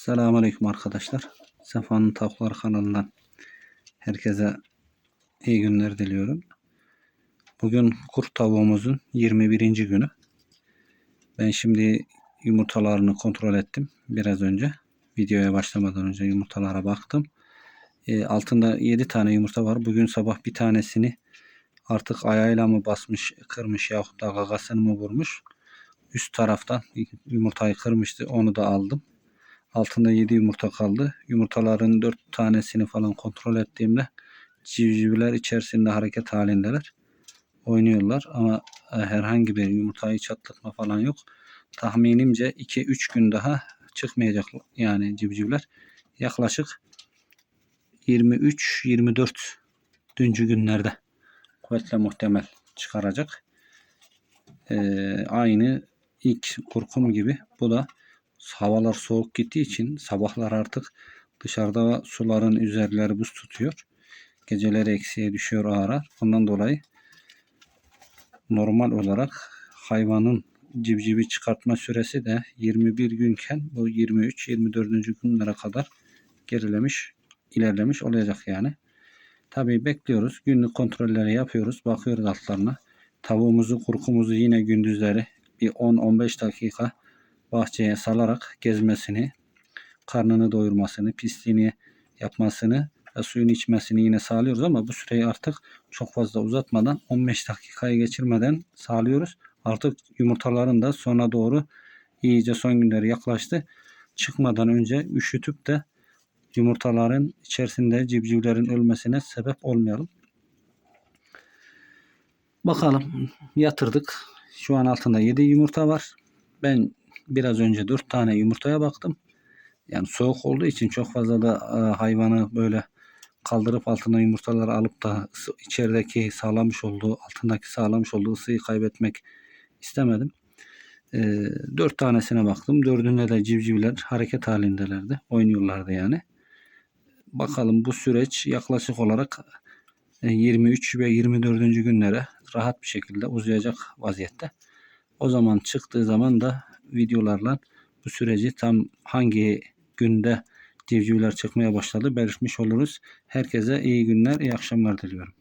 Selamünaleyküm arkadaşlar. Sefa'nın Tavukları kanalından herkese iyi günler diliyorum. Bugün kurt tavuğumuzun 21. günü. Ben şimdi yumurtalarını kontrol ettim biraz önce. Videoya başlamadan önce yumurtalara baktım. E, altında 7 tane yumurta var. Bugün sabah bir tanesini artık ayağıyla mı basmış, kırmış yahut da gagasını mı vurmuş. Üst taraftan yumurtayı kırmıştı. Onu da aldım. Altında 7 yumurta kaldı. Yumurtaların 4 tanesini falan kontrol ettiğimde civcivler içerisinde hareket halindeler. Oynuyorlar ama e, herhangi bir yumurtayı çatlatma falan yok. Tahminimce 2-3 gün daha çıkmayacak yani civcivler. Yaklaşık 23-24 düncü günlerde kuvvetle muhtemel çıkaracak. Ee, aynı ilk kurkum gibi bu da havalar soğuk gittiği için sabahlar artık dışarıda suların üzerleri buz tutuyor. Geceleri eksiye düşüyor ağır ağır. Ondan dolayı normal olarak hayvanın civcivi çıkartma süresi de 21 günken bu 23-24. günlere kadar gerilemiş, ilerlemiş olacak yani. Tabii bekliyoruz. Günlük kontrolleri yapıyoruz. Bakıyoruz altlarına. Tavuğumuzu, kurkumuzu yine gündüzleri bir 10-15 dakika bahçeye salarak gezmesini, karnını doyurmasını, pisliğini yapmasını ve suyunu içmesini yine sağlıyoruz ama bu süreyi artık çok fazla uzatmadan 15 dakikayı geçirmeden sağlıyoruz. Artık yumurtaların da sona doğru iyice son günleri yaklaştı. Çıkmadan önce üşütüp de yumurtaların içerisinde civcivlerin ölmesine sebep olmayalım. Bakalım yatırdık. Şu an altında 7 yumurta var. Ben biraz önce 4 tane yumurtaya baktım. Yani soğuk olduğu için çok fazla da e, hayvanı böyle kaldırıp altına yumurtaları alıp da içerideki sağlamış olduğu, altındaki sağlamış olduğu ısıyı kaybetmek istemedim. E, 4 tanesine baktım. Dördünde de civcivler hareket halindelerdi. Oynuyorlardı yani. Bakalım bu süreç yaklaşık olarak 23 ve 24. günlere rahat bir şekilde uzayacak vaziyette. O zaman çıktığı zaman da videolarla bu süreci tam hangi günde civcivler çıkmaya başladı belirtmiş oluruz. Herkese iyi günler, iyi akşamlar diliyorum.